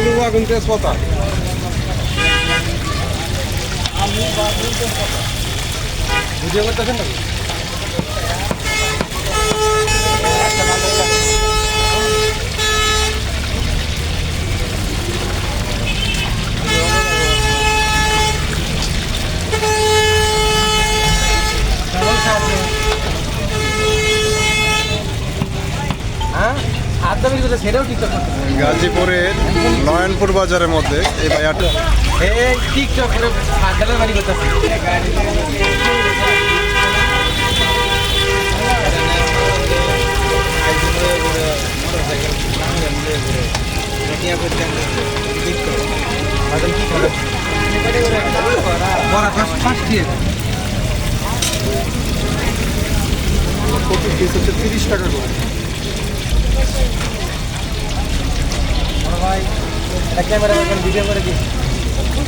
আলু আগুন তেজপাতা বুঝে করতেছেন নাকি? গাজীপুরের নয়নপুর বাজারের মধ্যে এই ভাইয়াটা। তিরিশ টাকা করে। ক্যামেরা ভিডিও করে দিই।